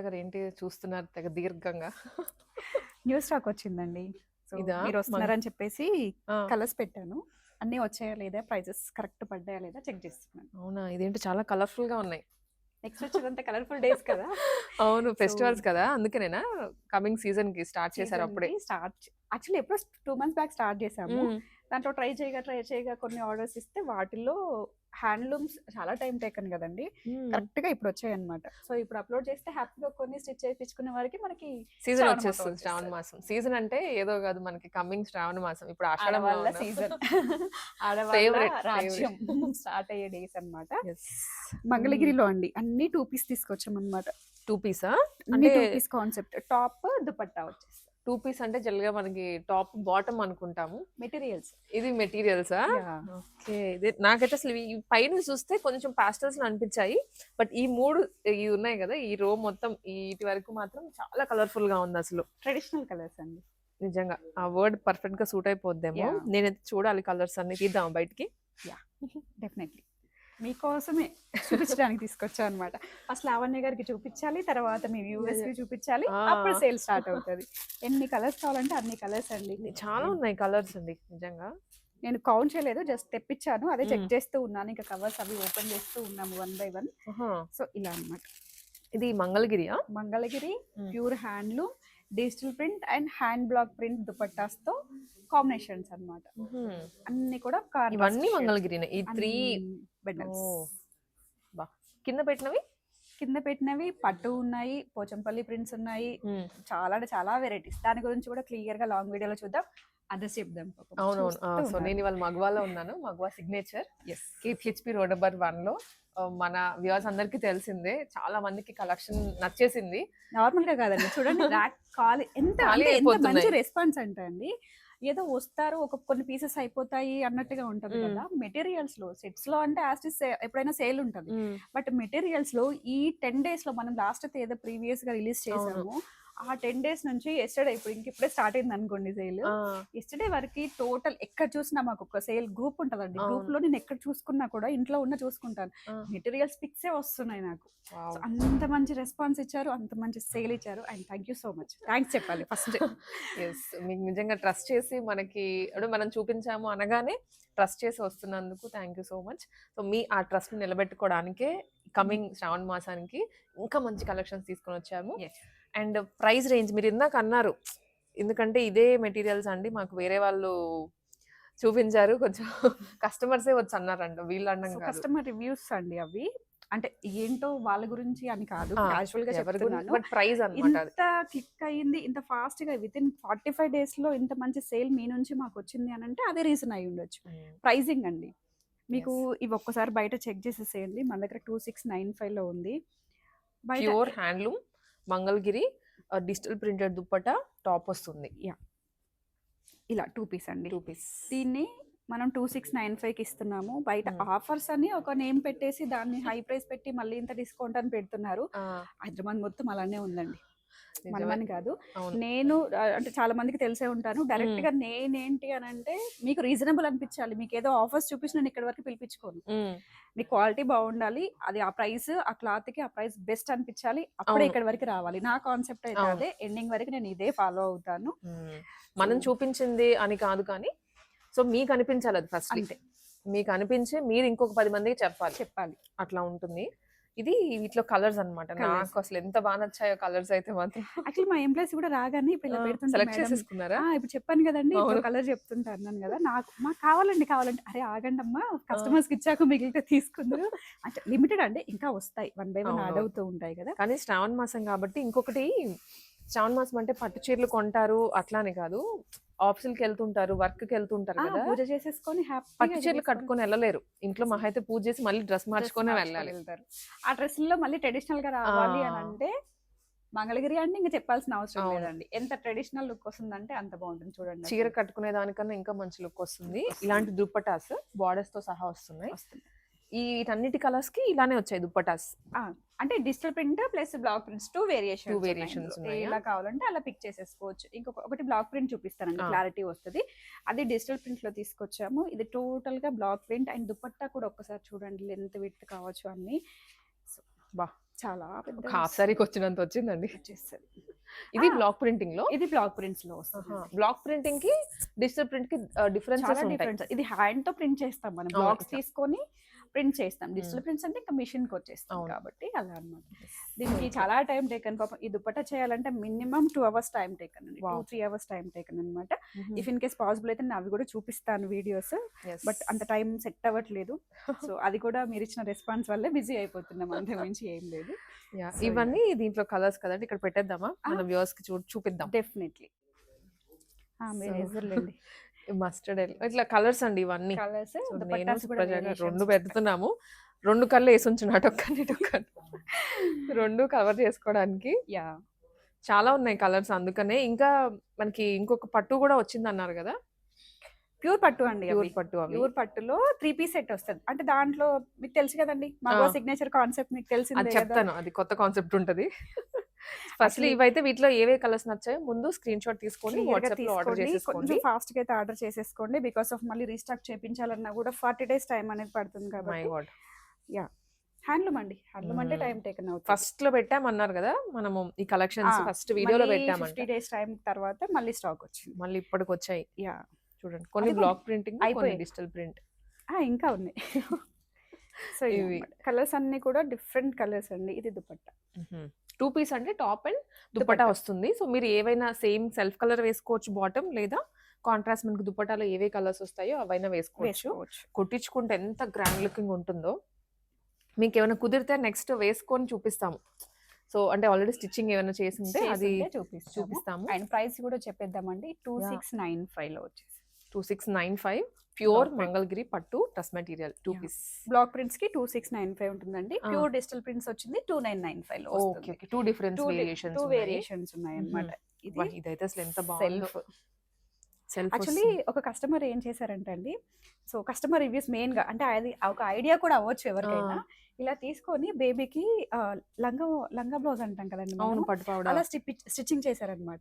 పూజ గారు ఏంటి చూస్తున్నారు? తెగ దీర్ఘంగా. న్యూ స్టాక్ వచ్చిందండి? మీరు వస్తున్నారని చెప్పేసి కలర్స్ పెట్టాను. అన్నీ వచ్చాయా లేదా? ప్రైజెస్ కరెక్ట్ పడ్డాయా లేదా? చెక్ చేస్తున్నాను. అవునా? ఇదేంటి చాలా కలర్ఫుల్గా ఉన్నాయి. నెక్స్ట్ వచ్చేదంతా కలర్ఫుల్ డేస్ కదా. అవును ఫెస్టివల్స్ కదా. అందుకనేనా? కమింగ్ సీజన్కి స్టార్ట్ చేశారు అప్పుడే. స్టార్ట్ యాక్చువల్లీ ఎప్పుడో టూ మంత్స్ బ్యాక్ స్టార్ట్ మ్మ్. దాంట్లో ట్రై చేయగా ట్రై చేయగా కొన్ని ఆర్డర్స్ ఇస్తే వాటిల్లో హ్యాండ్లూమ్స్ చాలా టైం టేకన్ కదండి. కరెక్ట్గా ఇప్పుడు వచ్చాయి అనమాట సో ఇప్పుడు అప్లోడ్ చేస్తే హ్యాపీగా కొన్ని స్టిచ్ చేయించుకునే వారికి మనకి సీజన్ వచ్చేస్తుంది శ్రావణ. మాసం సీజన్ అంటే ఏదో కాదు మనకి కమింగ్ శ్రావణ మాసం ఇప్పుడు ఆడవాళ్ళ ఉన్నాం. సీజన్. ఆడవాళ్ళ రాజ్యం స్టార్ట్ అయ్యే డేస్ అన్నమాట. Yes. మంగళగిరిలో అండి. అన్ని టూ పీస్ తీసుకొచ్చాం అనమాట టూ పీసా? అంటే two piece concept. Top dupatta వచ్చేసి టూ పీస్ అంటే జనరల్గా మనకి టాప్ బాటమ్ అనుకుంటాము. మెటీరియల్స్. ఇది మెటీరియల్సా? ఓకే. ఇది నాకైతే అసలు ఈ పైన చూస్తే కొంచెం పాస్టల్స్ అనిపించాయి. బట్ ఈ మూడు ఇవి ఉన్నాయి కదా ఈ రో మొత్తం ఈ ఇటు వరకు మాత్రం చాలా కలర్ఫుల్గా ఉంది అసలు. ట్రెడిషనల్ కలర్స్ అండి. నిజంగా. ఆ వర్డ్ పర్ఫెక్ట్గా సూట్ అయిపోద్దేమో. నేనైతే చూడాలి కలర్స్ అన్ని తీద్దాం బయటికి? డెఫినెట్లీ. మీకోసమే చూపించడానికి తీసుకొచ్చా అనమాట ఫస్ట్ లావణ్య గారికి చూపించాలి తర్వాత మీ వ్యూవర్స్కి చూపించాలి. అప్పుడు సేల్ స్టార్ట్ అవుతుంది ఎన్ని కలర్స్ కావాలంటే అన్ని కలర్స్ అండి చాలా ఉన్నాయి కలర్స్ అండి నిజంగా నేను కౌంట్ చేయలేదు జస్ట్ తెప్పించాను అదే చెక్ Mm. చేస్తూ ఉన్నాను ఇంకా కవర్స్ అవి ఓపెన్ చేస్తూ ఉన్నాము వన్ బై వన్. సో ఇలా అన్నమాట ఇది మంగళగిరియా Mangalagiri Mm. Pure handloom digital print and hand block print దుపట్టాస్తో combinations అన్నమాట మ్మ్. అన్ని కూడా ఇవన్నీ. మంగళగిరినే ఈ త్రీ అన్ని bundles. బా కింద పెట్టినవి కింద పెట్టినవి పట్టు ఉన్నాయి పోచంపల్లి ప్రింట్స్ ఉన్నాయి. చాలా అంటే చాలా వెరైటీస్ దాని గురించి కూడా క్లియర్గా లాంగ్ వీడియోలో చూద్దాం అదర్స్ చెప్దాం. అవునవును సో. నేను ఇవాళ మగవాలో ఉన్నాను Magava signature Yes. KPHB road number వన్లో మన వ్యూవర్స్ అందరికి తెలిసిందే చాలా మందికి కలెక్షన్ నచ్చేసింది నార్మల్గా కాదండి చూడండి ఖాళీ ఎంత. మంచి రెస్పాన్స్ అంటే అండి ఏదో వస్తారు ఒక కొన్ని పీసెస్ అయిపోతాయి అన్నట్టుగా ఉంటది. కదా మెటీరియల్స్లో సెట్స్లో అంటే యాస్టిస్ ఎప్పుడైనా సేల్ ఉంటది బట్ మెటీరియల్స్లో ఈ టెన్ డేస్లో మనం లాస్ట్ అయితే ఏదో ప్రీవియస్గా రిలీజ్ చేసాము ఆ టెన్ డేస్ నుంచి ఎస్టర్డే ఇప్పుడు ఇంక ఇప్పుడే స్టార్ట్ అయింది అనుకోండి సేల్ ఎస్టర్డే వరకు టోటల్ ఎక్కడ చూసినా మాకు ఒక సేల్ గ్రూప్ ఉంటదండి. గ్రూప్లో నేను ఎక్కడ చూసుకున్నా కూడా ఇంట్లో ఉన్న చూసుకుంటాను. మెటీరియల్స్ పిక్సే వస్తున్నాయి నాకు. అంత మంచి రెస్పాన్స్ ఇచ్చారు అంత మంచి సేల్ ఇచ్చారు and thank you so much thanks చెప్పాలి ఫస్ట్ మీకు నిజంగా ట్రస్ట్ చేసి మనకి మనం చూపించాము అనగానే ట్రస్ట్ చేసి వస్తున్నందుకు thank you so much so మీ ఆ ట్రస్ట్ నిలబెట్టుకోవడానికే కమింగ్ శ్రావణ మాసానికి ఇంకా మంచి కలెక్షన్స్ తీసుకొని వచ్చాము. అండ్ ప్రైస్ రేంజ్ మీరు ఇందాక అన్నారు. ఎందుకంటే ఇదే మెటీరియల్స్ అండి మాకు వేరే వాళ్ళు చూపించారు. కొంచెం కస్టమర్సే వచ్చి అన్నారంట వీళ్ళు అన్నం కస్టమర్ రివ్యూస్ అండి అవి. అంటే ఏంటో వాళ్ళ గురించి అని కాదు క్యాజువల్గా చెప్తున్నాను. బట్ ప్రైస్ ఇంత క్లిక్ అయ్యింది ఇంత ఫాస్ట్గా విత్ ఇన్ ఫార్టీ ఫైవ్ డేస్లో ఇంత మంచి సేల్ మీ నుంచి మాకు వచ్చింది అని అంటే అదే రీజన్ అయి ఉండొచ్చు. ప్రైజింగ్ అండి. మీకు ఇవి ఒక్కసారి బయట చెక్ చేసేసేయండి. మన దగ్గర టూ సిక్స్ నైన్ ఫైవ్లో ఉంది. బయట pure handloom Mangalagiri digital printed dupatta top వస్తుంది. ఇలా టూ పీస్ అండి. Two piece. దీన్ని మనం టూ సిక్స్ నైన్ ఫైవ్కి ఇస్తున్నాము. బయట. ఆఫర్స్ అని ఒక నేమ్ పెట్టేసి దాన్ని హై ప్రైస్ పెట్టి మళ్ళీ ఇంత డిస్కౌంట్ అని పెడుతున్నారు. హైదరాబాద్ మొత్తం అలానే ఉందండి. మనమని కాదు. నేను అంటే చాలా మందికి తెలిసే ఉంటాను. డైరెక్ట్గా నేనేంటి అని అంటే మీకు రీజనబుల్ అనిపించాలి. మీకు ఏదో ఆఫర్స్ చూపించి నేను ఇక్కడ వరకు పిలిపించుకోను. మీ క్వాలిటీ బాగుండాలి. అది ఆ ప్రైస్ ఆ క్లాత్కి ఆ ప్రైస్ బెస్ట్ అనిపించాలి. అప్పుడే. ఇక్కడ వరకు రావాలి. నా కాన్సెప్ట్ అయితే. అదే. ఎండింగ్ వరకు నేను ఇదే ఫాలో అవుతాను. మనం చూపించింది అని కాదు కానీ సో మీకు అనిపించాలి అది ఫస్ట్ అంతే. మీకు అనిపించి మీరు ఇంకొక పది మందికి చెప్పాలి. చెప్పాలి. అట్లా ఉంటుంది. ఇది వీటిలో కలర్స్ అన్నమాట. Colours. నాకు అసలు ఎంత బాగా నచ్చాయో కలర్స్ అయితే మాత్రం. యాక్చువల్లీ మా ఎంప్లాయీస్ కూడా రాగానే ఇప్పుడు ఇలా సెలెక్ట్ "మేడం, చేసేసుకున్నారా? ఇప్పుడు చెప్పాను కదండి. కలర్ చెప్తుంటా అన్నాను కదా నాకు మాకు కావాలండి కావాలంటే. అరే ఆగండి అమ్మా కస్టమర్స్కి ఇచ్చాక మిగిలితే తీసుకుందరు. అంటే లిమిటెడ్ అంటే ఇంకా వస్తాయి వన్ బై వన్ యాడ్. అవుతూ ఉంటాయి కదా. కానీ శ్రావణ మాసం కాబట్టి ఇంకొకటి శ్రావణ మాసం అంటే పట్టు చీరలు కొంటారు అట్లానే కాదు. ఆఫీసులకి వెళ్తుంటారు వర్క్కి వెళ్తుంటారు కదా. పూజ చేసేసుకొని పట్టు చీరలు కట్టుకొని వెళ్ళలేరు. ఇంట్లో మహా అయితే పూజ చేసి మళ్ళీ డ్రెస్ మార్చుకొని వెళ్ళాలి. ఆ డ్రెస్లో మళ్ళీ ట్రెడిషనల్గా రావాలి అని. అంటే మంగళగిరి అంటే ఇంకా చెప్పాల్సిన అవసరం. లేదండి. ఎంత ట్రెడిషనల్ లుక్ వస్తుందంటే అంత బాగుంటుంది చూడండి చీర. కట్టుకునే దానికన్నా ఇంకా మంచి లుక్ వస్తుంది. ఇలాంటి దుప్పటాస్ బార్డర్స్తో సహా వస్తున్నాయి. ఈ వీటన్నిటి కలర్స్కి ఇలానే వచ్చాయి దుప్పటాస్. అంటే digital print plus block prints two variation variations ఉన్నాయా? ఎలా కావాలంటే అలా పిక్ చేసేసుకోవచ్చు. ఇంకొక ఒకటి బ్లాక్ ప్రింట్ చూపిస్తానండి. క్లారిటీ వస్తుంది. అది డిజిటల్ ప్రింట్లో తీసుకొచ్చాము. ఇది టోటల్గా బ్లాక్ ప్రింట్ అండ్ దుపట్టా కూడా ఒక్కసారి చూడండి లెంత్ విత్ కావచ్చు అన్ని. బా. చాలా పెద్ద హాఫ్ సారీకి వచ్చినంత వచ్చిందండి. వచ్చేస్తుంది. ఇది. బ్లాక్ ప్రింటింగ్లో? ఇది బ్లాక్ ప్రింట్స్లో బ్లాక్ ప్రింటింగ్కి డిజిటల్ ప్రింట్కి చాలా ఉంటాయి. డిఫరెన్స్ ఇది హ్యాండ్తో ప్రింట్ చేస్తాం మనం. బ్లాక్స్. తీసుకొని ప్రింట్ చేస్తాం. డిజిటల్. ప్రింట్స్ అంటే ఇంకా మిషన్కి వచ్చేస్తాం. కాబట్టి అలా అన్నమాట. దీనికి చాలా టైం టేకన్ పాపం. ఈ దుపట్టా చేయాలంటే minimum two hours time taken అండి. Two. Three hours time taken అనమాట ఇఫ్ ఇన్ కేస్ పాసిబుల్ అయితే నేను అవి కూడా చూపిస్తాను వీడియోస్. బట్ అంత టైం సెట్ అవ్వట్లేదు. సో అది కూడా మీరు ఇచ్చిన రెస్పాన్స్ వల్లే బిజీ అయిపోతున్నాం. అంతే మించి ఏం లేదు. ఇవన్నీ దీంట్లో కలర్స్ కదండి ఇక్కడ పెట్టేద్దామా. మన వ్యూవర్స్కి చూపిద్దాం. డెఫినెట్లీ. మీరు ఎదురులేండి మస్టర్డ్ ఇట్లా కలర్స్ అండి ఇవన్నీ. కలర్స్ రెండు పెడుతున్నాము. రెండు కళ్ళు వేసి ఉంచున్నా అటొక్కని ఇటొక్కని రెండు కవర్ చేసుకోవడానికి. యా. చాలా ఉన్నాయి కలర్స్ అందుకనే. ఇంకా మనకి ఇంకొక పట్టు కూడా వచ్చింది అన్నారు కదా? ప్యూర్ పట్టు అండి ప్యూర్ పట్టు ప్యూర్ పట్టులో త్రీ పీస్ సెట్ వస్తుంది. అంటే దాంట్లో మీకు తెలుసు కదండి? ఆ. సిగ్నేచర్ కాన్సెప్ట్ మీకు తెలిసిందే చెప్తాను. అది కొత్త కాన్సెప్ట్ ఉంటది. ఫస్ట్ ఇవైతే వీటిలో ఏవే కలర్స్ నచ్చాయో ముందు స్క్రీన్ షాట్ తీసుకొని వాట్సాప్లో ఆర్డర్ తీసుకోండి. చేసేసుకోండి. కొంచెం ఫాస్ట్గా అయితే ఆర్డర్ చేసేసుకోండి. బికాస్ ఆఫ్ మళ్ళీ రీస్టాక్ చేయించాలన్నా కూడా ఫార్టీ డేస్ టైం అనేది పడుతుంది కాబట్టి గాడ్. హ్యాండ్లూమ్ అండి. హ్యాండ్లూమ్ అంటే. టైం టేకన్ అవుతుంది. ఫస్ట్లో పెట్టామన్నారు కదా మనము ఈ కలెక్షన్స్ ఫస్ట్ వీడియోలో ఫిఫ్టీ పెట్టామంట. డేస్ టైం తర్వాత మళ్ళీ స్టాక్ వచ్చింది. మళ్ళీ ఇప్పటికి వచ్చాయి యా. చూడండి కొన్ని బ్లాక్ ప్రింటింగ్ కొన్ని అయిపోయాయి. Digital print. ఇంకా ఉన్నాయి. సో ఇవి. కలర్స్ అన్ని కూడా డిఫరెంట్ కలర్స్ అండి. ఇది దుపట్టా. టూ పీస్ అంటే టాప్ అండ్ దుపట్టా. వస్తుంది. సో మీరు ఏవైనా సేమ్ సెల్ఫ్ కలర్ వేసుకోవచ్చు బాటమ్ లేదా కాంట్రాస్ట్ మనకి దుపట్టాలో ఏవే కలర్స్ వస్తాయో అవైనా వేసుకోవచ్చు. కుట్టించుకుంటే ఎంత గ్రాండ్ లుకింగ్ ఉంటుందో మీకు ఏమైనా కుదిరితే నెక్స్ట్ వేసుకొని చూపిస్తాము. సో అంటే ఆల్రెడీ స్టిచ్చింగ్ ఏమైనా చేసి ఉంటే అది చేసుంటే చూపిస్తాము. అండ్ ప్రైస్ కూడా చెప్పేద్దామండి. టూ. సిక్స్ నైన్ ఫైవ్లో వచ్చేసి two six nine five pure. Mangalagiri పట్టు dress material two. Piece block ప్రింట్స్కి two six nine five ఉంటుందండి. ప్యూర్ డిజిటల్ ప్రింట్స్ వచ్చింది టూ నైన్ నైన్ ఫైవ్లో okay two difference two variations two variations ఉన్నాయి. అన్నమాట ఇది. ఇదైతే అసలు ఎంత సెల్ఫ్ యాక్చువల్లీ ఒక కస్టమర్ ఏం చేశారంటే అండి సో కస్టమర్ రివ్యూస్ మెయిన్గా అంటే అది ఒక ఐడియా కూడా అవ్వచ్చు ఎవరికైనా. ఇలా తీసుకొని బేబీకి లంగా లంగా బ్లౌజ్ అంటాం కదండి. అవును అలా స్టిచ్ స్టిచ్చింగ్ చేశారనమాట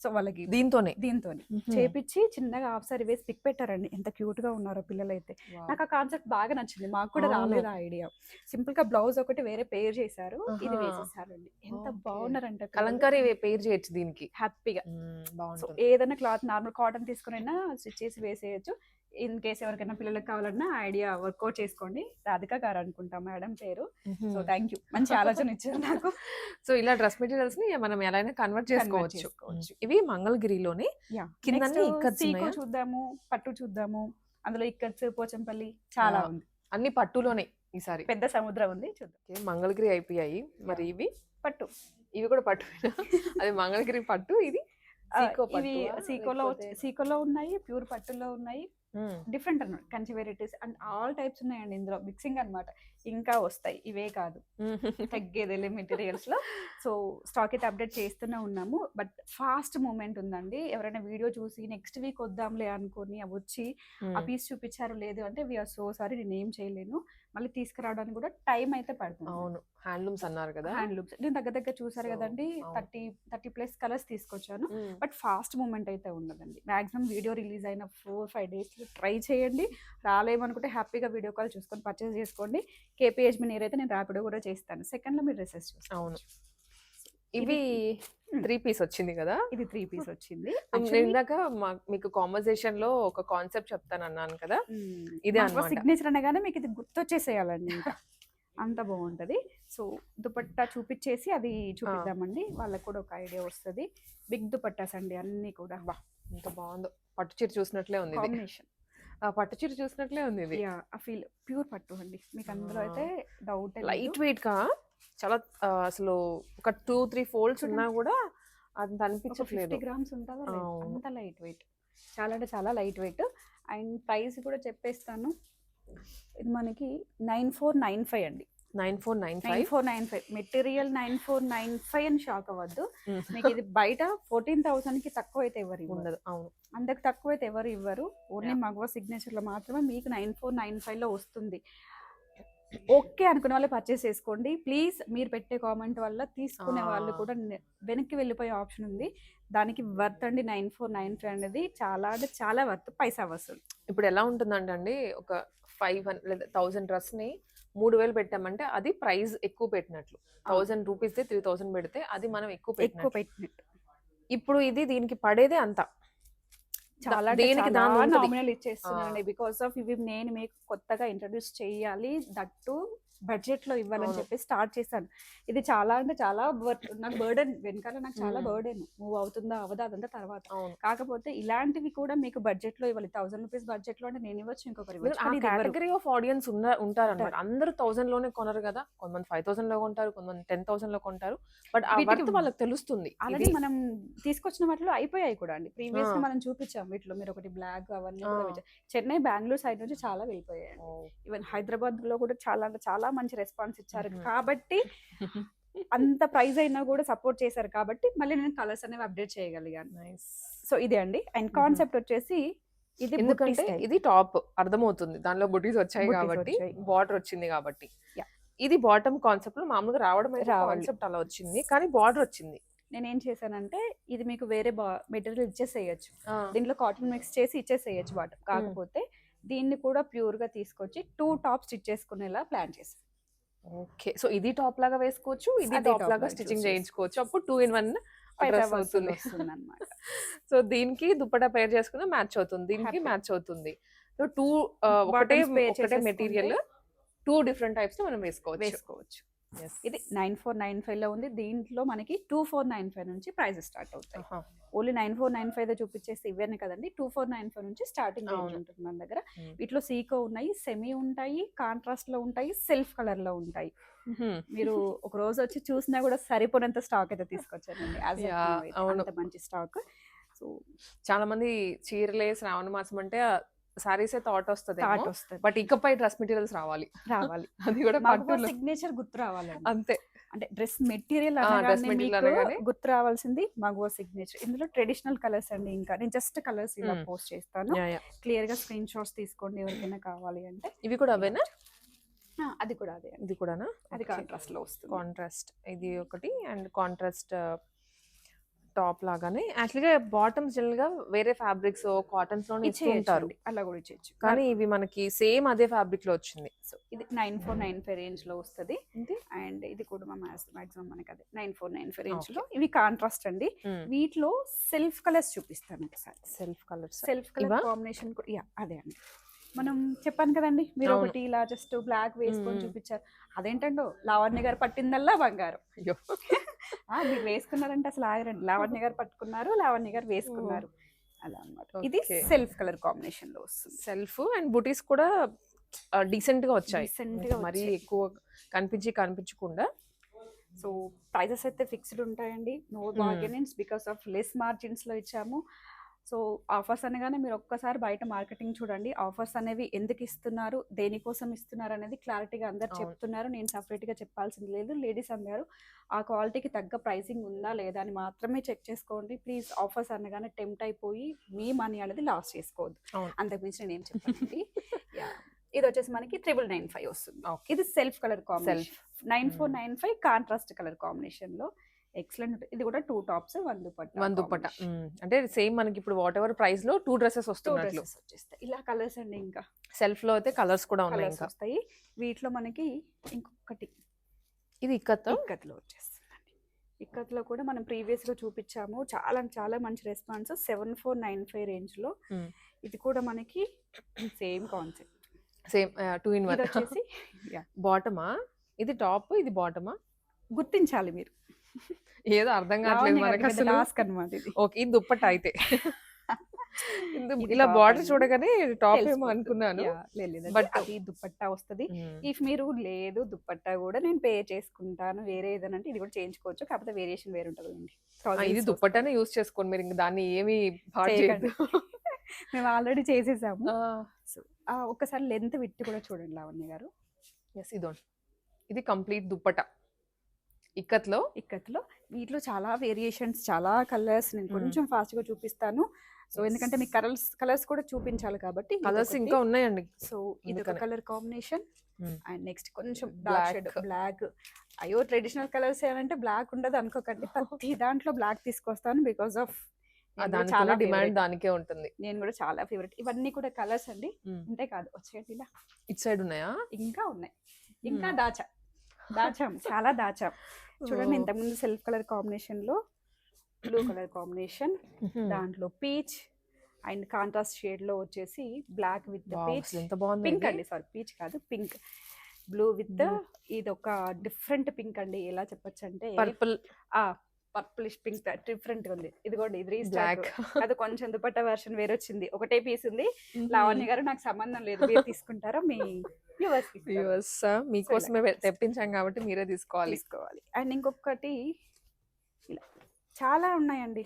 సో వాళ్ళకి దీంతోనే. దీంతో చేపించి చిన్నగా హాఫ్ సారీ వేసి పిక్ పెట్టారండి. ఎంత క్యూట్గా ఉన్నారో పిల్లలు అయితే Wow. నాకు ఆ కాన్సెప్ట్ బాగా నచ్చింది. మాకు కూడా. రాలేదు ఆ ఐడియా. సింపుల్గా బ్లౌజ్ ఒకటి వేరే పేర్ చేశారు. ఇది. వేసేసారండి. ఎంత. బాగున్నారంటే కలంకారీ పేరు చేయొచ్చు దీనికి. హ్యాపీగా. ఏదైనా క్లాత్ నార్మల్ కాటన్ తీసుకునైనా స్టిచ్ చేసి వేసేయచ్చు. ఇన్ కేస్ ఎవరికైనా పిల్లలకి కావాలన్నా ఐడియా వర్కౌట్ చేసుకోండి. రాధిక గారు అనుకుంటా మేడం పేరు. So thank you. మంచి ఆలోచన ఇచ్చారు నాకు. సో ఇలా డ్రెస్ మెటీరియల్స్ని మనం ఎలా కన్వర్ట్ చేసుకోవచ్చు. ఇవి మంగళగిరిలోనే? చూద్దాము పట్టు చూద్దాము. అందులో ఇక్కట్స్ పోచంపల్లి చాలా. ఉంది. అన్ని పట్టులోనే ఈసారి. పెద్ద సముద్రం ఉంది చూద్దాం. మంగళగిరి అయిపోయాయి. మరి ఇవి? పట్టు. ఇవి కూడా పట్టు అది మంగళగిరి పట్టు ఇది ఇవి? సీకోలో సీకోలో ఉన్నాయి ప్యూర్ పట్టులో ఉన్నాయి. డిఫరెంట్ అనమాట Kanchi varieties and all types ఉన్నాయండి ఇందులో. మిక్సింగ్ అన్నమాట. ఇంకా వస్తాయి. ఇవే కాదు. తగ్గేదేలే మెటీరియల్స్లో. సో స్టాక్ అయితే అప్డేట్ చేస్తూనే ఉన్నాము. బట్ ఫాస్ట్ మూమెంట్ ఉందండి. ఎవరైనా వీడియో చూసి నెక్స్ట్ వీక్ వద్దాంలే అనుకొని అవి వచ్చి ఆ. పీస్ చూపించారు లేదు అంటే వీఆర్ సో సారీ నేను ఏం చేయలేను. మళ్ళీ తీసుకురావడానికి కూడా టైం అయితే పడుతుంది. అవును. హ్యాండ్లూమ్స్ అన్నారు కదా. హ్యాండ్లూమ్స్ నేను దగ్గర దగ్గర చూసారు కదండి. థర్టీ థర్టీ ప్లస్ కలర్స్ తీసుకొచ్చాను. బట్ ఫాస్ట్ మూమెంట్ అయితే ఉండదండి. మాక్సిమం వీడియో రిలీజ్ అయిన ఫోర్ ఫైవ్ డేస్లో ట్రై చేయండి. రాలేమనుకుంటే హ్యాపీగా వీడియో కాల్ చూసుకొని పర్చేస్ చేసుకోండి. కేపీహెచ్ మీ అయితే నేను ర్యాపిడో కూడా చేస్తాను. సెకండ్లో మీరు డ్రెస్సెస్ చూస్తాను అవును ఇవి త్రీ పీస్ వచ్చింది కదా? ఇది త్రీ పీస్ వచ్చింది. ఇందాక మీకు కాన్వర్సేషన్లో ఒక కాన్సెప్ట్ చెప్తాను అన్నాను కదా? ఇదే. సిగ్నేచర్ అనగానే మీకు ఇది గుర్తొచ్చేసేయాలండి ఇంకా. అంత బాగుంటది. సో దుపట్టా చూపించేసి అది చూపిద్దామండి. వాళ్ళకి కూడా ఒక ఐడియా వస్తుంది. బిగ్ దుపట్టాస్ అండి అన్ని కూడా. ఎంత బాగుందో. పట్టు చీర చూసినట్లే ఉంది ఇది. కాంబినేషన్. ఆ పట్టు చీర చూసినట్లే ఉంది ఇది. ఆ ఫీల్ ప్యూర్ పట్టు అండి. మీకు అందులో. అయితే డౌట్ లైట్ వెయిట్గా చాలా అసలు ఒక టూ త్రీ ఫోల్డ్స్ ఉన్నా కూడా అంత అనిపించట్లేదు. గ్రామ్స్ ఉంటుందా. అంత లైట్ వెయిట్ చాలా అంటే చాలా లైట్ వెయిట్ అండ్ ప్రైస్ కూడా చెప్పేస్తాను. ఇది మనకి నైన్ ఫోర్ నైన్ ఫైవ్ అండి. Nine four nine nine five four nine five. Material nine four nine five అని షాక్ అవ్వద్దు. మీకు ఇది బయట ఫోర్టీన్ థౌసండ్కి తక్కువ అయితే ఎవరు ఉండదు. అవును. అంతకు తక్కువ అయితే ఎవరు ఇవ్వరు. ఓన్లీ. మగవ సిగ్నేచర్లో మాత్రమే మీకు నైన్ ఫోర్ నైన్ ఫైవ్లో వస్తుంది ఓకే అనుకునే వాళ్ళు పర్చేస్ చేసుకోండి. ప్లీజ్ మీరు పెట్టే కామెంట్ వల్ల తీసుకునే వాళ్ళు. కూడా వెనక్కి వెళ్ళిపోయే ఆప్షన్ ఉంది. దానికి వర్త్ అండి నైన్ ఫోర్ నైన్ ఫైవ్ అనేది చాలా అంటే చాలా వర్త్ పైసా వస్తుంది ఇప్పుడు ఎలా ఉంటుందంటే అండి ఒక ఫైవ్ హండ్రెడ్ లేదా థౌసండ్ డ్రెస్ని మూడు వేలు పెట్టామంటే అది ప్రైస్ ఎక్కువ పెట్టినట్లు. థౌసండ్ రూపీస్ త్రీ థౌసండ్ పెడితే అది మనం ఎక్కువ ఎక్కువ పెట్టినట్టు. ఇప్పుడు ఇది దీనికి పడేదే అంత. చాలా దేనికి. నామినల్ ఇచ్చేస్తున్నానండి బికాస్ ఆఫ్ ఇవి నేను మీకు కొత్తగా ఇంట్రడ్యూస్ చేయాలి. దట్టు బడ్జెట్లో ఇవ్వాలని. చెప్పి స్టార్ట్ చేశాను. ఇది చాలా అంటే చాలా నాకు బర్డెన్ వెనకాల నాకు చాలా. బర్డెన్. మూవ్ అవుతుందా అవదా అదంతా తర్వాత. కాకపోతే ఇలాంటివి కూడా మీకు బడ్జెట్లో ఇవ్వాలి. థౌసండ్ రూపీస్ బడ్జెట్లో అంటే నేను ఇవ్వచ్చు ఇంకొకరు. కేటగిరీ ఆఫ్ ఆడియన్స్ ఉన్న ఉంటారన్నమాట. అందరూ థౌసండ్లోనే కొనరు కదా. కొంతమంది ఫైవ్ థౌసండ్లో కొంటారు కొంతమంది టెన్ థౌసండ్లో కొంటారు. బట్ ఆ వీటికి వర్త్ వాళ్ళకి తెలుస్తుంది. ఇది- మనం తీసుకొచ్చిన వాటిలో అయిపోయాయి కూడా అండి. ప్రీవియస్గా. మనం చూపించాం వీటిలో. మీరు ఒకటి బ్లాక్ అవన్నీ. చెన్నై బెంగళూరు సైడ్ నుంచి చాలా వెళ్ళిపోయాయి. ఈవెన్ హైదరాబాద్లో కూడా చాలా అంటే చాలా మంచి రెస్పాన్స్ ఇచ్చారు. కాబట్టి అంత ప్రైస్ అయినా కూడా సపోర్ట్ చేశారు కాబట్టి మళ్ళీ నేను కలర్స్ అనేవి అప్డేట్ చేయగలిగాను. సో ఇదే అండి అండ్ కాన్సెప్ట్ వచ్చేసి ఇది ఎందుకంటే. ఇది టాప్ అర్థమవుతుంది దానిలో బుటీస్ వచ్చాయి కాబట్టి. బార్డర్ వచ్చింది కాబట్టి. ఇది బాటమ్ కాన్సెప్ట్లో మామూలుగా రావడం. కాన్సెప్ట్ అలా వచ్చింది కానీ బార్డర్ వచ్చింది నేను ఏం చేశానంటే ఇది మీకు వేరే మెటీరియల్ ఇచ్చేసేయచ్చు దీంట్లో కాటన్ మిక్స్ చేసి ఇచ్చేసేయచ్చు బాటం కాకపోతే దీన్ని కూడా ప్యూర్గా తీసుకొచ్చి టూ టాప్ స్టిచ్ చేసుకునేలా ప్లాన్ చేశాను ఓకే. సో ఇది టాప్ లాగా వేసుకోవచ్చు ఇది టాప్ లాగా స్టిచ్చింగ్ చేయించుకోవచ్చు. అప్పుడు టూ ఇన్ వన్ డ్రెస్ అవుతుంది. వస్తుంది అనమాట సో దీనికి దుప్పటా పేర్ చేసుకున్న మ్యాచ్ అవుతుంది. దీనికి. మ్యాచ్ అవుతుంది. సో టూ ఒకటే ఒకటే మెటీరియల్ టూ డిఫరెంట్ టైప్స్ మనం వేసుకోవచ్చు. వేసుకోవచ్చు. ఇది నైన్ ఫోర్ నైన్ ఫైవ్లో ఉంది. దీంట్లో మనకి టూ ఫోర్ నైన్ ఫైవ్ నుంచి ప్రైజెస్ స్టార్ట్ అవుతాయి. Only nine four nine five చూపించేసి ఇవన్నీ కదండి. టూ ఫోర్ నైన్ ఫైవ్ నుంచి స్టార్టింగ్. ఉంటుంది మన దగ్గర. వీటిలో సీకో ఉన్నాయి సెమీ ఉంటాయి కాంట్రాస్ట్లో ఉంటాయి సెల్ఫ్ కలర్లో ఉంటాయి. మీరు ఒక రోజు వచ్చి చూసినా కూడా సరిపోనంత స్టాక్ అయితే తీసుకొచ్చానండి మంచి స్టాక్. సో చాలా మంది చీరలే శ్రావణ మాసం అంటే సారీసే థాట్ వస్తుంది థాట్ వస్తుంది. బట్ ఇకపై డ్రెస్ మెటీరియల్స్ రావాలి. రావాలి. అది కూడా సిగ్నేచర్ గుర్తు రావాలండి. అంతే. అంటే డ్రెస్ మెటీరియల్. గుర్తు రావాల్సింది మగవ సిగ్నేచర్ ఇందులో ట్రెడిషనల్ కలర్స్ అండి ఇంకా. నేను జస్ట్ కలర్స్ ఇలా Hmm. పోస్ట్ చేస్తాను. Yeah, yeah. క్లియర్గా స్క్రీన్ షాట్స్ తీసుకోండి ఎవరికైనా కావాలి అంటే. ఇవి కూడా అవేనా? అది కూడా అదే. ఇది కూడానా? అది కాంట్రాస్ట్లో వస్తుంది. కాంట్రాస్ట్ ఇది ఒకటి. అండ్ కాంట్రాస్ట్ టాప్ లాగానే. యాక్చువల్గా బాటమ్స్ జనరల్గా వేరే ఫ్యాబ్రిక్స్ ఇస్తుంటారు అండి. అలా కూడా ఇచ్చేయచ్చు. కానీ ఇవి మనకి సేమ్ అదే ఫ్యాబ్రిక్లో వచ్చింది. సో ఇది నైన్ ఫోర్ నైన్ ఫైవ్ రేంజ్లో వస్తుంది అండ్ ఇది కూడా మా మాక్సిమం మనకి అదే నైన్ ఫోర్ నైన్ ఫైవ్ రేంజ్లో ఇవి కాంట్రాస్ట్ అండి. వీటిలో సెల్ఫ్ కలర్స్ చూపిస్తాను ఒకసారి. Self colours. Self? Colour combination కూడా యా అదే అండి. మనం చెప్పాను కదండి మీరు. ఒకటి ఇలా జస్ట్ బ్లాక్ వేసుకొని. చూపించారు. అదేంటంో లావణ్య గారు పట్టిందల్లా బంగారం. మీరు వేసుకున్నారంటే అసలు ఆగరండి లావణ్య గారు పట్టుకున్నారు లావణ్య గారు వేసుకున్నారు. అలా అన్నమాట. ఇది. సెల్ఫ్ కలర్ కాంబినేషన్లో వస్తుంది. సెల్ఫ్ అండ్ బుటీస్ కూడా డీసెంట్గా వచ్చాయి. మరీ. ఎక్కువ కనిపించి కనిపించకుండా. సో ప్రైజెస్ అయితే ఫిక్స్డ్ ఉంటాయండి. No. Bargainings because of less మార్జిన్స్లో ఇచ్చాము. సో ఆఫర్స్ అనగానే మీరు ఒక్కసారి బయట మార్కెటింగ్ చూడండి. ఆఫర్స్ అనేవి ఎందుకు ఇస్తున్నారు? దేనికోసం ఇస్తున్నారు? అనేది క్లారిటీగా అందరు. చెప్తున్నారు. నేను separate గా చెప్పాల్సింది లేదు. లేడీస్ అందరూ ఆ క్వాలిటీకి తగ్గ ప్రైసింగ్ ఉందా లేదా? అని మాత్రమే చెక్ చేసుకోండి. ప్లీజ్ ఆఫర్స్ అనగానే టెంప్ట్ అయిపోయి మీ మనీ అనేది లాస్ చేసుకోవద్దు. అంతకుమించి నేను ఏం చెప్పండి ఇది వచ్చేసి మనకి త్రిబుల్ నైన్ ఫైవ్ వస్తుంది. ఇది self colour combination. Nine four. Nine five contrast colour కాంబినేషన్లో ఎక్సలెంట్ ఇది కూడా two tops one dupatta one dupatta అంటే సేమ్ మనకి ఇప్పుడు వాట్ ఎవర్ ప్రైస్లో టూ డ్రెస్సెస్ డ్రెస్సెస్ వచ్చేస్తాయి. ఇలా కలర్స్ అండి ఇంకా. సెల్ఫ్లో అయితే కలర్స్ కూడా ఉన్నాయి ఇంకా. వస్తాయి. వీటిలో మనకి ఇంకొకటి. ఇది ఇక్కత్? ఇక్కత్లో వచ్చేస్తుందండి. ఇక్కత్లో కూడా మనం ప్రీవియస్గా చూపించాము. చాలా చాలా మంచి response seven four nine five రేంజ్లో. ఇది కూడా మనకి same concept same two in one వచ్చేసి బాటమా ఇది టాప్ ఇది బాటమా గుర్తించాలి మీరు. ఏదో అర్థం కావట్లేదు మనకి అసలు టాస్క్ అనమాట ఇది. ఓకే ఇది దుప్పట అయితే. ఇది ఇది ఇలా బార్డర్. చూడగానే టాప్ ఏమో. అనుకున్నాను. But- అది దుపట్టా వస్తది. ఇఫ్ మీరు లేదు దుపట్టా కూడా నేను పే చేసుకుంటాను. వేరే ఏదైనా అంటే ఇది కూడా చేయించుకోవచ్చు. కాకపోతే వేరియేషన్ వేరు ఉంటుంది ఇది దుప్పటానే యూస్ చేసుకోండి. మీరు ఇంక దాన్ని ఏమి మేము ఆల్రెడీ చేసేసాము. ఒక్కసారి లెంత్ విట్టి కూడా చూడండి లావణ్య గారు. Yes, ఇదోండి. ఇది కంప్లీట్ దుప్పట. ఇక్కత్లో ఇక్కత్లో వీటిలో చాలా వేరియేషన్స్ చాలా కలర్స్ నేను. కొంచెం ఫాస్ట్గా చూపిస్తాను సో. ఎందుకంటే మీకు కలర్స్ కలర్స్ కూడా చూపించాలి కాబట్టి కలర్స్ ఇంకా ఉన్నాయండి సో ఇది ఒక. Colour combination. అండ్ నెక్స్ట్ కొంచెం. బ్లాక్ షేడ్ బ్లాక్ అయ్యో ట్రెడిషనల్ కలర్స్ ఏమంటే బ్లాక్ ఉండదు అనుకోకండి ప్రతి దాంట్లో బ్లాక్ తీసుకొస్తాను బికాస్ ఆఫ్ చాలా డిమాండ్. దానికే ఉంటుంది నేను కూడా చాలా ఫేవరెట్ ఇవన్నీ కూడా కలర్స్ అండి. ఇంతే కాదు వచ్చేయండి ఇలా ఇటు సైడ్ ఉన్నాయా ఇంకా ఉన్నాయి ఇంకా. దాచా దాచాం. చాలా దాచాం. చూడండి. ఇంతకుముందు సెల్ఫ్ కలర్ కాంబినేషన్లో బ్లూ కలర్ కాంబినేషన్. దాంట్లో పీచ్ అండ్ కాంట్రాస్ట్ షేడ్లో వచ్చేసి బ్లాక్ విత్ పీచ్ పింక్ అండి సారీ పీచ్ కాదు పింక్ బ్లూ విత్. ఇది ఒక డిఫరెంట్ పింక్ అండి. ఎలా చెప్పొచ్చు అంటే పర్పుల్ పర్పులిష్ పింక్ డిఫరెంట్ ఉంది. ఇదిగోండి ఇది బ్లాక్ అది కొంచెం దుపట్టా వెర్షన్ వేరే వచ్చింది. ఒకటే పీస్ ఉంది. లావణ్య గారు నాకు సంబంధం లేదు. మీరు తీసుకుంటారా? మీ. వ్యూవర్స్ మీకోసమే. తెప్పించాం కాబట్టి మీరే తీసుకోవాలి. తీసుకోవాలి. అండ్ ఇంకొకటి ఇలా చాలా ఉన్నాయండి.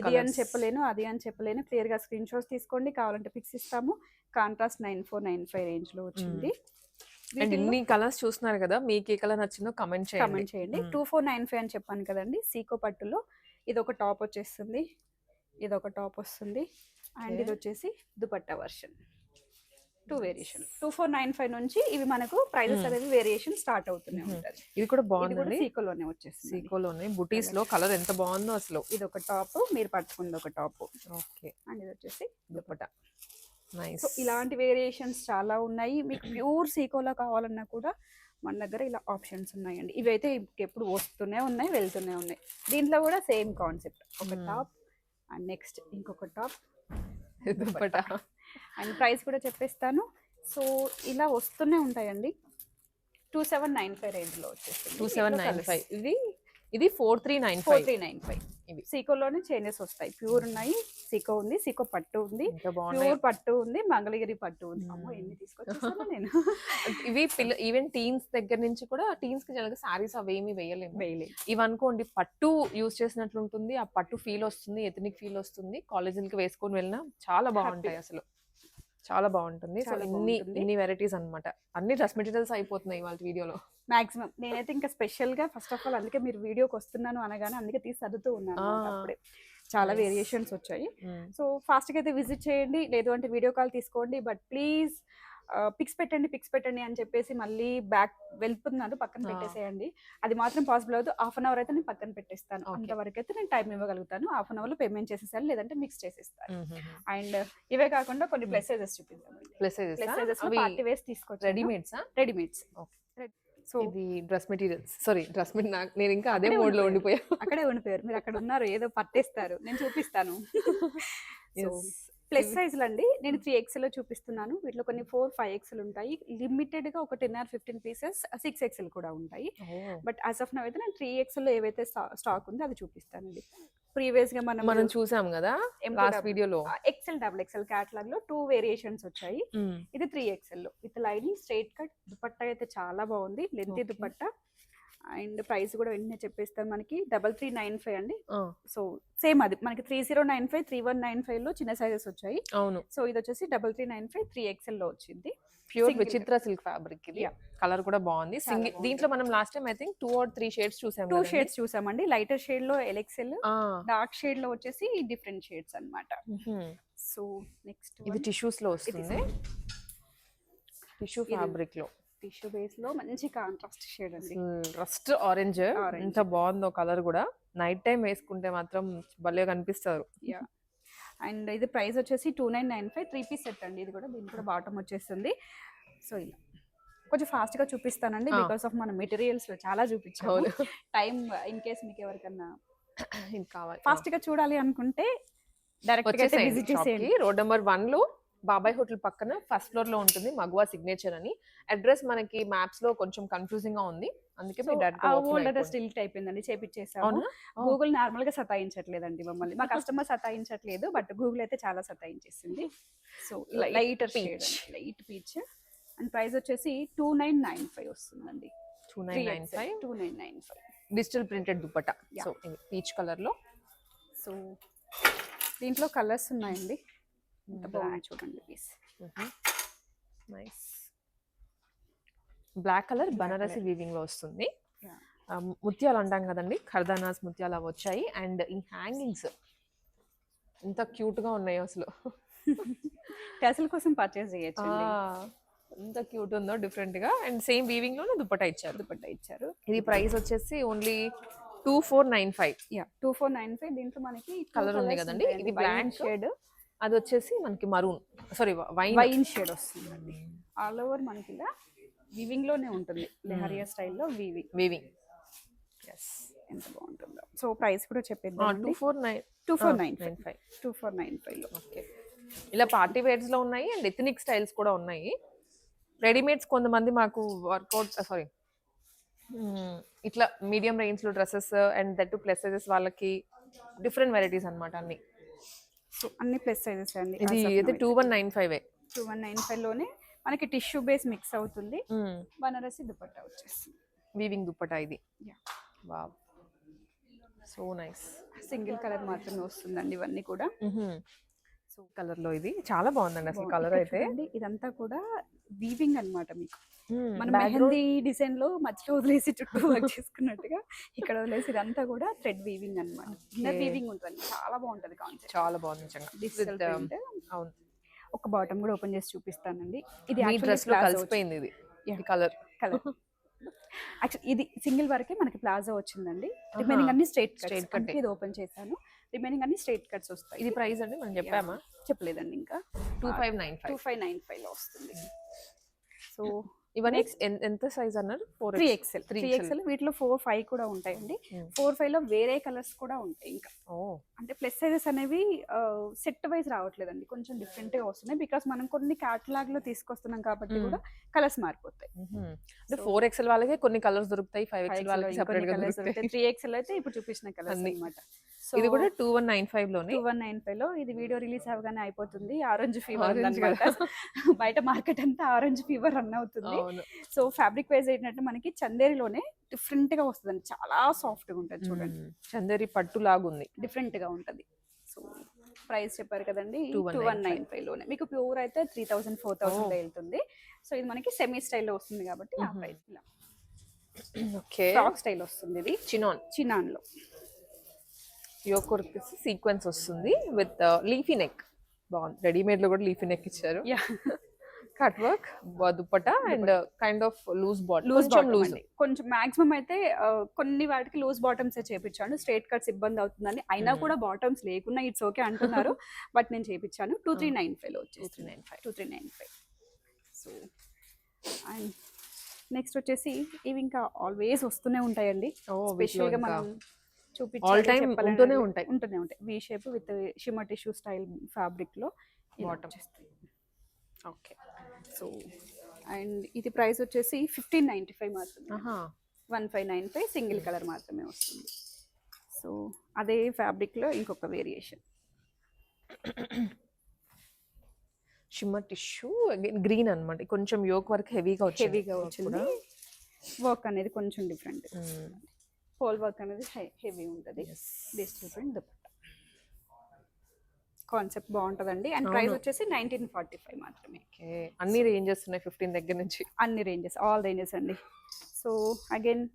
ఇది అని చెప్పలేను అది అని చెప్పలేను. క్లియర్గా స్క్రీన్ షాట్స్ తీసుకోండి. కావాలంటే పిక్స్ ఇస్తాము. Contrast nine four nine five రేంజ్లో వచ్చింది. అండ్ ఇన్ని కలర్స్ చూస్తున్నారు కదా మీకు ఏ కలర్ నచ్చిందో కమెంట్ చేయండి. కమెంట్ చేయండి. టూ ఫోర్ నైన్ ఫైవ్ అని చెప్పాను కదండి సీకో పట్టులో ఇది ఒక టాప్ వచ్చేస్తుంది ఇది ఒక టాప్ వస్తుంది అండ్. ఇది వచ్చేసి dupatta version. Two variation. Two four nine five నుంచి ఇవి మనకు ప్రైజెస్. అనేవి వేరియేషన్ స్టార్ట్ అవుతూనే. ఉంటుంది ఇది కూడా బాగుందండి. సీకోలోనే వచ్చేస్తుంది. సీకోలోనే. బుటీస్లో కలర్ ఎంత బాగుందో అసలు. ఇది ఒక టాప్ మీరు పట్టుకుంది ఒక టాప్. ఓకే. అండ్ ఇది వచ్చేసి దుపట్టా. సో ఇలాంటి వేరియేషన్స్ చాలా ఉన్నాయి. మీకు ప్యూర్ సీకోలా కావాలన్నా కూడా మన దగ్గర ఇలా ఆప్షన్స్ ఉన్నాయండి. ఇవైతే ఎప్పుడు వస్తూనే ఉన్నాయి వెళ్తూనే ఉన్నాయి. దీంట్లో కూడా సేమ్ కాన్సెప్ట్ ఒక. టాప్ అండ్ నెక్స్ట్ ఇంకొక టాప్ దుపట్టా అండ్ ప్రైస్ కూడా చెప్పేస్తాను. సో ఇలా వస్తూనే ఉంటాయండి. టూ సెవెన్ నైన్ ఫైవ్ రేంజ్లో వచ్చేస్తుంది. టూ సెవెన్ నైన్ ఫైవ్ ఇది ఇది four three nine four three nine five ఇవి. సీకోలోనే చేంజెస్ వస్తాయి. ప్యూర్ ఉన్నాయి. సీకో ఉంది సీకో పట్టు ఉంది ప్యూర్ పట్టు ఉంది మంగళగిరి పట్టు ఉంది. అమ్మో. ఎన్ని తీసుకొచ్చేసాను నేను. ఇవి పిల్ల ఈవెన్ టీన్స్ దగ్గర నుంచి కూడా టీన్స్కి జనరల్గా సారీస్ అవేమి వేయలేము. వేయలేదు ఇవి అనుకోండి పట్టు యూస్ చేసినట్లు ఉంటుంది ఆ పట్టు ఫీల్ వస్తుంది ఎథనిక్ ఫీల్ వస్తుంది కాలేజీలకి వేసుకొని వెళ్ళినా చాలా బాగుంటాయి అసలు. చాలా బాగుంటుంది. సో ఇన్ని. ఇన్ని వెరైటీస్ అన్నమాట. అన్ని డ్రెస్ మెటీరియల్స్ అయిపోతున్నాయి వాళ్ళ వీడియోలో. మాక్సిమం నేనైతే ఇంకా స్పెషల్గా ఫస్ట్ ఆఫ్ ఆల్ అందుకే మీరు వీడియోకి వస్తున్నాను అనగానే అందుకే తీసి చదువుతూ ఉన్నాను. అప్పుడే. చాలా. వేరియేషన్స్ వచ్చాయి. సో ఫాస్ట్గా అయితే విజిట్ చేయండి. లేదు అంటే వీడియో కాల్ తీసుకోండి. బట్ ప్లీజ్ పిక్స్ పెట్టండి పిక్స్ పెట్టండి అని చెప్పేసి మళ్ళీ బ్యాక్ వెళ్తున్నారు పక్కన ఆ. పెట్టేసేయండి. అది మాత్రం పాసిబుల్ అవుతుంది హాఫ్ అన్ అవర్ అయితే నేను పక్కన పెట్టేస్తాను. అంతవరకు అయితే నేను టైం ఇవ్వగలుగుతాను. హాఫ్ అన్ అవర్లో పేమెంట్ చేసేసాను. లేదంటే మిక్స్ చేసేస్తాను. అండ్ ఇవే కాకుండా కొన్ని Hmm. ప్లస్ సైజెస్ చూపిద్దాం ప్లస్ ప్లస్ సైజెస్లో పార్టీ వేస్ తీసుకొచ్చి రెడీమేడ్స్ రెడీమేడ్స్. సో ఇది డ్రెస్ మెటీరియల్స్. సారీ డ్రెస్ నేను ఇంకా అదే మోడ్లో ఉండిపోయారు. ఉండిపోయా అక్కడే ఉండిపోయారు. మీరు అక్కడ ఉన్నారు ఏదో పట్టేస్తారు. నేను చూపిస్తాను. ప్లస్ సైజులు అండి. నేను త్రీ ఎక్స్ఎల్లో చూపిస్తున్నాను. వీటిలో కొన్ని ఫోర్ ఫైవ్ ఎక్స్ఎల్ ఉంటాయి. లిమిటెడ్గా ఒక ten or fifteen pieces six XL కూడా ఉంటాయి. బట్ యాజ్ ఆఫ్ నవ్ అయితే నేను త్రీ ఎక్స్ఎల్లో ఏవైతే స్టాక్ ఉందో అది చూపిస్తానండి. ప్రీవియస్గా మనం మనం చూసాం కదా M2 లాస్ట్ వీడియోలో ఎక్సెల్ డబుల్ ఎక్సెల్ క్యాటలాగ్లో టూ వేరియేషన్స్ వచ్చాయి. ఇది three ఎక్స్ఎల్లో. With lining straight cut dupatta అయితే చాలా బాగుంది. లెంతీ. దుపట్టా. అండ్ ప్రైస్ కూడా వెంటనే చెప్పేస్తాను మనకి. డబల్ త్రీ నైన్ ఫైవ్ అండి. సో సేమ్ అది. మనకి three zero nine five three one nine ఫైవ్లో చిన్న సైజెస్ వచ్చాయి. అవును. సో ఇది వచ్చేసి double three nine five three ఎక్స్ఎల్లో వచ్చింది. ప్యూర్ విచిత్ర సిల్క్ ఫ్యాబ్రిక్ ఇది. కలర్ కూడా బాగుంది. సింగిల్. దీంట్లో మనం last time I think two or three shades చూసాం టూ షేడ్స్ చూసామండి. లైటర్ షేడ్లో ఎలెక్సెల్ డార్క్ షేడ్లో వచ్చేసి డిఫరెంట్ షేడ్స్ అన్నమాట. మ్మ్. సో నెక్స్ట్ ఇది టిష్యూస్లో వస్తుంది. టిష్యూ ఫ్యాబ్రిక్లో. టిష్యూ బేస్లో మంచి కాంట్రాస్ట్ షేడ్ అండి. Rust orange. ఎంత బాగుందో కలర్ కూడా. నైట్ టైం వేసుకుంటే మాత్రం భలే కనిపిస్తారు. అండ్ ఇది ప్రైస్ వచ్చేసి two nine nine five three piece set అండి. ఇది కూడా దీని కూడా బాటమ్ వచ్చేస్తుంది. సో ఇలా కొంచెం ఫాస్ట్గా చూపిస్తానండి. బికాస్ ఆఫ్ మన మెటీరియల్స్ చాలా చూపించాము. టైం ఇన్ కేస్ మీకు ఎవరికన్నా ఇది కావాలి. ఫాస్ట్గా చూడాలి అనుకుంటే డైరెక్ట్ విజిట్ చేసేయండి. రోడ్ నెంబర్ వన్లో బాబాయ్ హోటల్ పక్కన ఫస్ట్ ఫ్లోర్లో ఉంటుంది మగువా సిగ్నేచర్ అని. అడ్రస్ మనకి మ్యాప్స్లో కొంచెం కన్ఫ్యూజింగ్గా ఉంది. అందుకే ఓల్డ్ అడ్రస్ డిలీట్ అయిపోయిందండి చేపించేసాము. గూగుల్ నార్మల్గా సతాయించట్లేదండి మమ్మల్ని. మా కస్టమర్ సతాయించట్లేదు బట్ గూగుల్ అయితే చాలా సతాయించేసింది. So shade peach. Light peach and price వచ్చేసి టూ నైన్ నైన్ ఫైవ్ వస్తుందండి. Two nine nine five two nine nine five digital printed dupatta Yeah. So peach కలర్లో. So దీంట్లో కలర్స్ ఉన్నాయండి. ఎంత. బాగుంది చూడండి piece nice black colour Banarasi. వీవింగ్లో వస్తుంది. ముత్యాలు అంటాం కదండి? ఖర్దానాస్ ముత్యాలు అవి వచ్చాయి. అండ్ ఈ హ్యాంగింగ్స్ ఎంత క్యూట్గా ఉన్నాయి అసలు. క్యాసిల్ కోసం పర్చేస్ చేయొచ్చు ఎంత క్యూట్ ఉందో డిఫరెంట్గా అండ్ సేమ్ వీవింగ్లోనే దుపట్టా ఇచ్చారు. దుపట్టా ఇచ్చారు. ఇది ప్రైస్ వచ్చేసి only two four nine five. Yeah two four nine five. దీంట్లో మనకి Colour ఉంది కదండి? ఇది black. షేడ్ అది వచ్చేసి మనకి maroon sorry wine. Wine shade వస్తుందండి. ఆల్ ఓవర్ మనకి ఇలా వీవింగ్లోనే ఉంటుంది. లెహరియా స్టైల్లో వీవింగ్ వీవింగ్ ఎస్ ఎంత బాగుంటుందో. సో ప్రైస్ కూడా టూ చెప్పేద్దాం four nine two four nine nine five two four nine five okay ఇలా పార్టీ వేర్స్లో ఉన్నాయి అండ్ ఎథనిక్ స్టైల్స్ కూడా ఉన్నాయి. రెడీమేడ్స్ కొంతమంది మాకు వర్కౌట్ సారీ ఇట్లా మీడియం రేంజ్లో dresses and that to plus వాళ్ళకి డిఫరెంట్ వెరైటీస్ అన్నమాట అన్ని. సో అన్ని ప్లస్ సైజెస్ అండి ఇది అయితే two one nine five two one nine ఫైవ్లోనే మనకి టిష్యూ బేస్ మిక్స్ అవుతుంది. బనారసి దుపట్టా వచ్చేస్తుంది. వీవింగ్ దుప్పటా ఇది. Wow so nice single colour మాత్రమే వస్తుందండి ఇవన్నీ కూడా. సో కలర్లో ఇది. చాలా బాగుందండి అసలు కలర్ అయితే. ఇదంతా కూడా వీవింగ్ అన్నమాట మీకు. మన మెహందీ డిజైన్లో మధ్యలో వదిలేసి చుట్టూ వర్క్ చేసుకున్నట్టుగా ఇక్కడ వదిలేసి ఇదంతా కూడా థ్రెడ్ వీవింగ్ అన్నమాట. ఇన్నర్. వీవింగ్ ఉంటుంది. చాలా బాగుంటది కాన్సెప్ట్ చాలా బాగుంది డిజిటల్ um, అవును. ఒక బాటమ్ కూడా ఓపెన్ చేసి చూపిస్తానండి. ఇది డ్రెస్లో కలిసిపోయింది ఇది. కలర్ కలర్ యాక్చువల్ ఇది సింగిల్ వరకే మనకి ప్లాజో వచ్చిందండి. రిమైనింగ్ అన్ని స్ట్రైట్ cut అందుకే ఇది ఓపెన్ చేశాను. రిమైనింగ్ అన్ని స్ట్రైట్ కట్స్ వస్తాయి. ఇది ప్రైస్ అండి? మనం చెప్పామా? చెప్పలేదండి ఇంకా. Two five nine two five five nine ఫైవ్లో వస్తుంది. సో ఇవన్నీ ఎంత సైజ్ అన్నారు? Four three XL three XL వీటిలో ఫోర్ ఫైవ్ కూడా ఉంటాయండి. Hmm. ఫోర్ ఫైవ్లో వేరే కలర్స్ కూడా ఉంటాయి ఇంకా. అంటే ప్లస్ సైజెస్ అనేవి సెట్ వైజ్ రావట్లేదండి. కొంచెం డిఫరెంట్గా వస్తున్నాయి. బికాస్ మనం కొన్ని క్యాటలాగ్లో తీసుకొస్తున్నాం కాబట్టి Hmm. కూడా కలర్స్ మారిపోతాయి. అంటే ఫోర్ ఎక్స్ఎల్ వాళ్ళకి కొన్ని కలర్స్ దొరుకుతాయి ఫైవ్ ఎక్స్ఎల్ వాళ్ళకి సెపరేట్గా దొరుకుతాయి. త్రీ ఎక్స్ఎల్ అయితే ఇప్పుడు చూపించిన కలర్స్ అన్ని. అన్నమాట. ఇది కూడా టూ వన్ నైన్ ఫైవ్లోనే? టూ వన్ నైన్ ఫైవ్లో ఇది వీడియో రిలీజ్ అవ్వగానే అయిపోతుంది. ఆరెంజ్ ఫీవర్ బయట మార్కెట్ అంతా ఆరెంజ్ ఫీవర్ రన్ అవుతుంది. సో ఫ్యాబ్రిక్ వైజ్ ఏంటంటే మనకి చందేరిలోనే డిఫరెంట్గా వస్తుంది చాలా సాఫ్ట్గా ఉంటుంది చూడండి. చందేరి పట్టు లాగుంది డిఫరెంట్గా ఉంటది. సో ప్రైస్ చెప్పారు కదండి 2195. టూ వన్ నైన్ ఫైవ్లోనే. మీకు ప్యూర్ అయితే త్రీ థౌసండ్ ఫోర్ థౌసండ్. వెళ్తుంది. సో ఇది మనకి సెమీ స్టైల్లో వస్తుంది కాబట్టి ఆ. Price okay. ఫ్రాక్ స్టైల్ వస్తుంది ఇది. చినాన్. చినాన్ లో యోకోర్ సీక్వెన్స్ వస్తుంది విత్ లీఫీ నెక్ బాగుంది. రెడీమేడ్లో కూడా లీఫీ నెక్ ఇచ్చారు. Yeah cut work dupatta and kind of loose body loose loose కొంచెం మాక్సిమం అయితే ఆ, కొన్ని వాటికి లూజ్ బాటమ్స్ చేపించాను. స్ట్రైట్ కట్స్ ఇబ్బంది అవుతుందని. అయినా Mhm. కూడా బాటమ్స్ లేకున్నా ఇట్స్ ఓకే అంటున్నారు. బట్ నేను చేపించాను. Two three nine five two three వచ్చేసి nine five two three nine five so and next వచ్చేసి ఇవి ఇంకా ఆల్వేస్ వస్తూనే ఉంటాయండి. స్పెషల్గా మనం ఉంటూనే అంటే ఉంటాయి. ఉంటూనే ఉంటాయి. V shape with shimmer tissue style ఫ్యాబ్రిక్లో Bottom. ఓకే సో అండ్ ఇది ప్రైస్ వచ్చేసి ఫిఫ్టీన్ నైన్టీ ఫైవ్ మాత్రమే one five nine five single colour మాత్రమే వస్తుంది. సో అదే ఫ్యాబ్రిక్లో ఇంకొక వేరియేషన్ షిమ్మర్ టిష్యూ గ్రీన్ అన్నమాట. కొంచెం యోక్ వర్క్ హెవీగా హెవీగా వచ్చింది వర్క్ అనేది కొంచెం డిఫరెంట్. పోల్ వర్క్ అనేది హెవీ ఉంటుంది. Digital print dupatta. కాన్సెప్ట్ బాగుంటుందండి. And price. వచ్చేసి నైన్టీన్ ఫార్టీ ఫైవ్ మాత్రమే. అన్ని రేంజెస్ ఉన్నాయి ఫిఫ్టీన్ దగ్గర నుంచి. అన్ని రేంజెస్ ఆల్ రేంజెస్ అండి. So again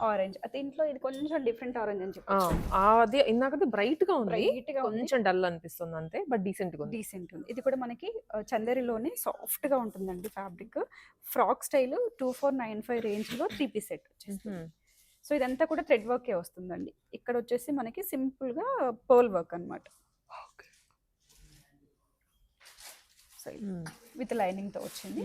orange. దీంట్లో ఇది కొంచెం డిఫరెంట్ ఆరెంజ్ అని చెప్పి అది ఇందాకది బ్రైట్గా ఉంది. బ్రైట్గా కొంచెం డల్ అనిపిస్తుంది అంతే బట్ డీసెంట్గా డీసెంట్ ఉంది. ఇది కూడా మనకి చందేరిలోనే సాఫ్ట్గా ఉంటుందండి fabric. Frock style two four nine five రేంజ్లో త్రీ పీస్ సెట్ వచ్చేస్తుంది. Mhm. సో ఇదంతా కూడా థ్రెడ్ వర్కే వస్తుందండి. ఇక్కడ వచ్చేసి మనకి సింపుల్గా పర్ల్ వర్క్ అన్నమాట. So Mm. విత్ లైనింగ్తో వచ్చింది.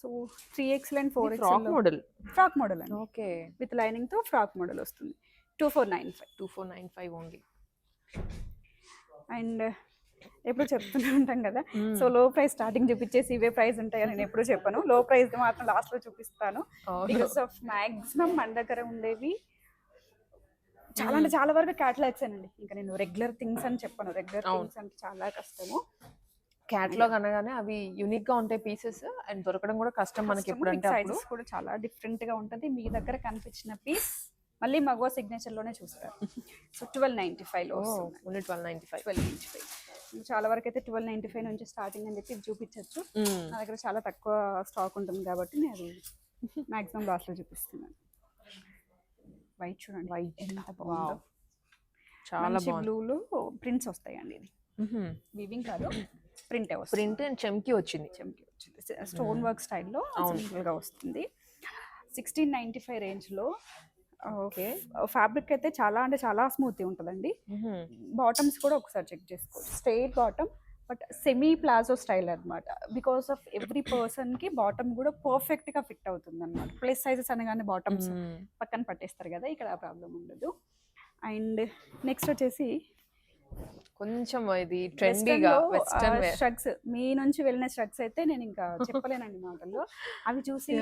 So three XL and four XL model frock model అండి. ఓకే. విత్ లైనింగ్తో ఫ్రాక్ మోడల్ వస్తుంది. Two four nine five two four nine five only and ఎప్పుడు చెప్తూనే ఉంటాం కదా. సో లో ప్రైస్ స్టార్టింగ్ చూపించేసి ఇవే ప్రైస్ ఉంటాయని నేను ఎప్పుడు చెప్పను. లో ప్రైస్ మాత్రం లాస్ట్లో చూపిస్తాను. బికాస్ ఆఫ్ మాక్సిమం మన దగ్గర ఉండేవి చాలా అంటే చాలా వరకు క్యాటలాగ్స్ అండి ఇంకా నేను రెగ్యులర్ థింగ్స్ అని చెప్పను. రెగ్యులర్. థింగ్స్ అంటే చాలా కష్టము. క్యాటలాగ్ అనగానే అవి యూనిక్గా ఉంటాయి పీసెస్ అండ్ దొరకడం కూడా కష్టం మనకి ఎప్పుడంటే సైజెస్ కూడా చాలా డిఫరెంట్గా ఉంటది. మీ దగ్గర కనిపించిన పీస్ మళ్ళీ మగవ సిగ్నేచర్లోనే చూస్తారు. సో ట్వెల్వ్ నైన్టీ ఫైవ్లో only twelve ninety five twelve ninety five చాలా వరకు అయితే ట్వెల్వ్ నైన్టీ ఫైవ్ నుంచి స్టార్టింగ్ అని చెప్పి చూపించవచ్చు నా దగ్గర చాలా తక్కువ స్టాక్ ఉంటుంది కాబట్టి నేను అది మాక్సిమం లాస్ట్లో చూపిస్తున్నాను. వైట్ చూడండి White. ఎంత బాగుందో. చాలా బ్లూలో ప్రింట్స్ వస్తాయండి ఇది వివింగ్ కాదు. ప్రింటే ప్రింట్ అండ్ చెమ్కి వచ్చింది. చెంకి వచ్చింది స్టోన్ వర్క్ స్టైల్లో గా వస్తుంది. సిక్స్టీన్ నైన్టీ ఫైవ్ రేంజ్లో ఓకే. ఫ్యాబ్రిక్ అయితే చాలా అంటే చాలా స్మూత్ ఉంటుందండి. బాటమ్స్ కూడా ఒకసారి చెక్ చేసుకోవచ్చు. Straight bottom but semi palazzo style అన్నమాట. బికాస్ ఆఫ్ ఎవ్రీ పర్సన్కి బాటమ్ కూడా పర్ఫెక్ట్గా ఫిట్ అవుతుంది అనమాట ప్లస్ సైజెస్ అనగానే బాటమ్స్. పక్కన పట్టేస్తారు కదా ఇక్కడ ఆ ప్రాబ్లం ఉండదు. అండ్ నెక్స్ట్ వచ్చేసి కొంచెం ఇది ట్రెండీగా వెస్టర్న్ స్ట్రగ్స్ మీ నుంచి వెళ్ళిన స్ట్రగ్స్ అయితే నేను ఇంకా చెప్పలేనండి మాటల్లో. అవి చూసి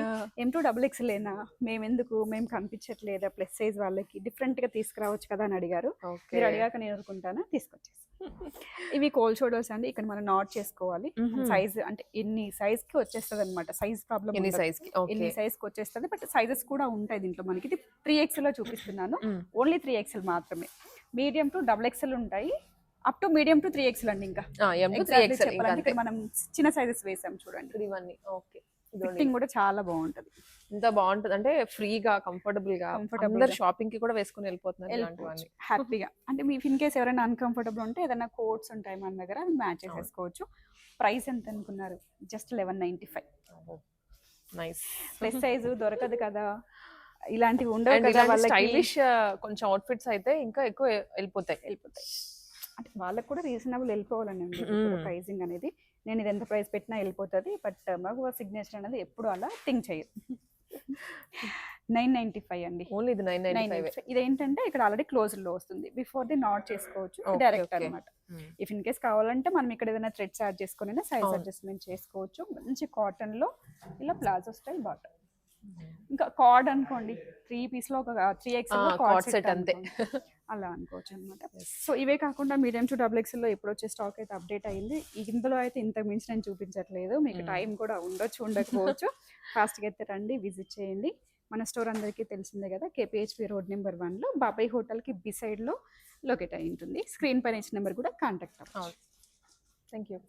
ఎం టూ డబుల్ ఎక్స్లేనా మేము ఎందుకు మేము కనిపించట్లేదా? ప్లస్ సైజ్ వాళ్ళకి డిఫరెంట్గా తీసుకురావచ్చు కదా అని అడిగారు. మీరు అడిగాక నేను అనుకుంటాను? తీసుకొచ్చేసి. ఇవి కోల్డ్ షోల్డర్స్ అండి. ఇక్కడ మనం నాట్ చేసుకోవాలి. సైజ్ అంటే ఎన్ని సైజ్కి వచ్చేస్తుంది అనమాట సైజ్ ప్రాబ్లమ్ ఎన్ని సైజ్కి? ఎన్ని సైజ్కి వచ్చేస్తుంది? బట్ సైజెస్ కూడా ఉంటాయి దీంట్లో మనకి. ఇది త్రీ ఎక్స్ఎల్లో చూపిస్తున్నాను. ఓన్లీ త్రీ ఎక్స్ఎల్ మాత్రమే. మీడియం టు డబుల్ ఎక్స్ఎల్ ఉంటాయి. Up to medium to three XL అండి ఇంకా. చెప్పాలంటే మనం చిన్న సైజెస్ వేసాం చూడండి. ఇవన్నీ ఓకే. ఫిట్టింగ్ కూడా చాలా బాగుంటది. ఇంత బాగుంటది. అంటే ఫ్రీగా కంఫర్టబుల్గా గా. షాపింగ్కి కూడా వేసుకుని వెళ్ళిపోతున్నారు హ్యాపీగా అంటే మీ ఇన్ కేస్ ఎవరైనా అన్కంఫర్టబుల్ ఉంటే ఏదైనా కోట్స్ ఉంటాయి మన దగ్గర అది మ్యాచ్ చేసేసుకోవచ్చు. ప్రైస్ ఎంత అనుకున్నారు? Just eleven ninety five nice plus size దొరకదు కదా. ఇలాంటివి ఉండవు కదా వాళ్ళకి. స్టైలిష్ కొంచెం అవుట్ఫిట్స్ అయితే ఇంకా ఎక్కువ వెళ్ళిపోతాయి. వెళ్ళిపోతాయి. అంటే వాళ్ళకి కూడా రీజనబుల్ వెళ్ళిపోవాలని. ప్రైసింగ్ అనేది నేను ఇది ఎంత ప్రైస్ పెట్టినా వెళ్ళిపోతుంది బట్ మగవ సిగ్నేచర్ అనేది ఎప్పుడు అలా థింక్ చేయదు. నైన్ నైన్టీ ఫైవ్ అండి. ఓన్లీ ఇది నైన్ నైన్ ఫైవ్ ఇదేంటంటే ఇక్కడ ఆల్రెడీ క్లోజ్లో వస్తుంది. బిఫోర్ ది నాట్ చేసుకోవచ్చు. డైరెక్ట్. అనమాట ఇఫ్ ఇన్ కేస్ కావాలంటే మనం ఇక్కడ ఏదైనా థ్రెడ్స్ యాడ్ చేసుకుని సైజ్. అడ్జస్ట్మెంట్ చేసుకోవచ్చు. మంచి కాటన్లో ఇలా ప్లాజో స్టైల్ బాటమ్ ఇంకా కార్డ్ అనుకోండి త్రీ పీస్లో ఒక త్రీ ఎక్స్ కార్డ్ సెట్ అంతే. అలా అనుకోవచ్చు అనమాట సో ఇవే కాకుండా మీడియం టు డబుల్ ఎక్స్ఎల్లో ఎప్పుడు వచ్చే స్టాక్ అయితే అప్డేట్ అయింది. ఇందులో అయితే ఇంత మించి నేను చూపించట్లేదు. మీకు. టైం కూడా ఉండొచ్చు ఉండకపోవచ్చు. ఫాస్ట్గా అయితే రండి విజిట్ చేయండి. మన స్టోర్ అందరికీ తెలిసిందే కదా కేపీహెచ్పి రోడ్ నెంబర్ వన్లో బాబాయ్ హోటల్కి బిసైడ్లో లొకేట్ అయి ఉంటుంది. స్క్రీన్ పైన ఇచ్చిన నెంబర్ కూడా కాంటాక్ట్ అవ్వచ్చు. Thank you